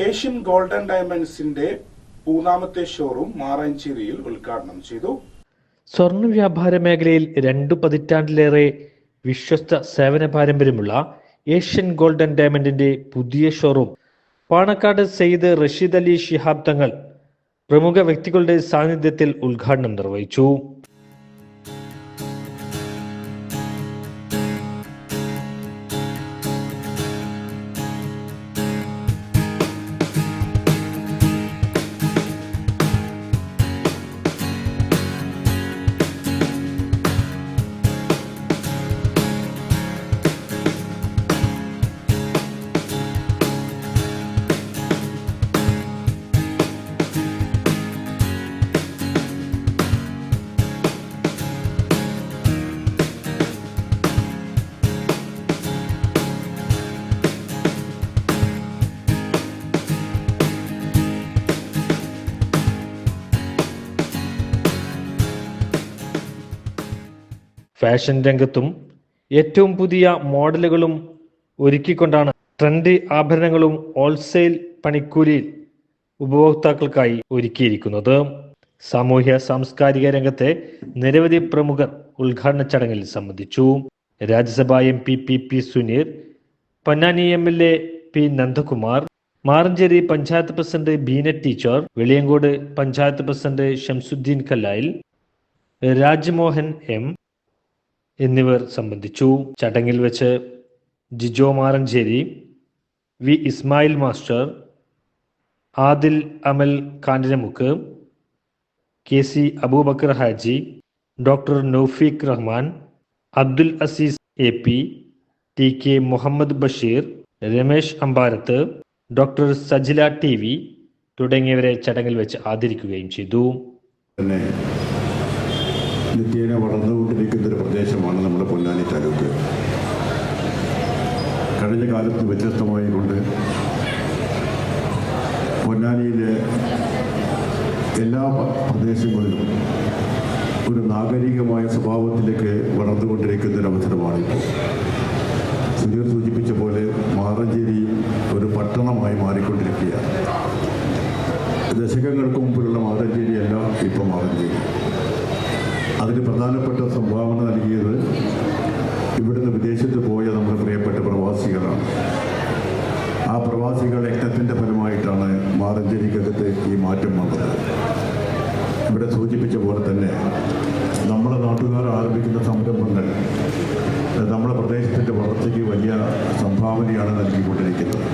Asian golden ഡയമണ്ട്സിന്റെ മൂന്നാമത്തെ showroom മാറഞ്ചേരിയിൽ ഉദ്ഘാടനം ചെയ്തു. സ്വർണ വ്യാപാര മേഖലയിൽ രണ്ടു പതിറ്റാണ്ടിലേറെ വിശ്വസ്ത സേവന പാരമ്പര്യമുള്ള ഏഷ്യൻ ഗോൾഡൻ ഡയമണ്ടിന്റെ പുതിയ ഷോറൂം. പാണക്കാട് സെയ്ദ് റഷീദ് അലി ശിഹാബ് തങ്ങൾ പ്രമുഖ വ്യക്തികളുടെ സാന്നിധ്യത്തിൽ ഉദ്ഘാടനം നിർവഹിച്ചു. ഫാഷൻ രംഗത്തും ഏറ്റവും പുതിയ മോഡലുകളും ഒരുക്കിക്കൊണ്ടാണ് ട്രെൻഡി ആഭരണങ്ങളും ഹോൾസെയിൽ പണിക്കൂലിയിൽ ഉപഭോക്താക്കൾക്കായി ഒരുക്കിയിരിക്കുന്നത്. സാമൂഹ്യ സാംസ്കാരിക രംഗത്തെ നിരവധി പ്രമുഖർ ഉദ്ഘാടന ചടങ്ങിൽ സംബന്ധിച്ചു. Rajya Sabha M P P P Suneer Ponnani M L A P Nandakumar Maranchery panchayat president Beena teacher Veliyankode panchayat president Shamsuddin Kallayil Rajmohan M എന്നിവർ സംബന്ധിച്ചു. ചടങ്ങിൽ വെച്ച് Jijo Maranchery V Ismail master Adil Amal കാണ്ടിനമുക്ക് K C Aboobacker Haji doctor Noufeeq Rahman Abdul Aziz A P T K Muhammad Basheer Ramesh Ambarath doctor Sajila T V തുടങ്ങിയവരെ ചടങ്ങിൽ വെച്ച് ആദരിക്കുകയും ചെയ്തു. നിത്യേന വളർന്നുകൊണ്ടിരിക്കുന്ന ഒരു പ്രദേശമാണ് നമ്മുടെ പൊന്നാനി താലൂക്ക്. കഴിഞ്ഞ കാലത്ത് വ്യത്യസ്തമായി കൊണ്ട് പൊന്നാനിയിലെ എല്ലാ പ്രദേശങ്ങളിലും ഒരു നാഗരികമായ സ്വഭാവത്തിലേക്ക് വളർന്നുകൊണ്ടിരിക്കുന്ന ഒരു അവസരമാണിപ്പോൾ സുധീർ സൂചിപ്പിച്ച പോലെ മാറഞ്ചേരി ഒരു പട്ടണമായി മാറിക്കൊണ്ടിരിക്കുകയാണ്. ദശകങ്ങൾക്ക് മുമ്പിലുള്ള മാറഞ്ചേരിയല്ല ഇപ്പം മാറഞ്ചേരി. അതിന് പ്രധാനപ്പെട്ട സംഭാവന നൽകിയത് ഇവിടുന്ന് വിദേശത്ത് പോയ നമ്മുടെ പ്രിയപ്പെട്ട പ്രവാസികളാണ്. ആ പ്രവാസികൾ യജ്ഞത്തിന്റെ ഫലമായിട്ടാണ് മാറഞ്ചേരിക്കകത്ത് ഈ മാറ്റം വന്നത്. ഇവിടെ സൂചിപ്പിച്ച പോലെ തന്നെ നമ്മുടെ നാട്ടുകാർ ആരംഭിക്കുന്ന സംരംഭങ്ങൾ നമ്മുടെ പ്രദേശത്തിന്റെ വളർച്ചയ്ക്ക് വലിയ സംഭാവനയാണ് നൽകിക്കൊണ്ടിരിക്കുന്നത്.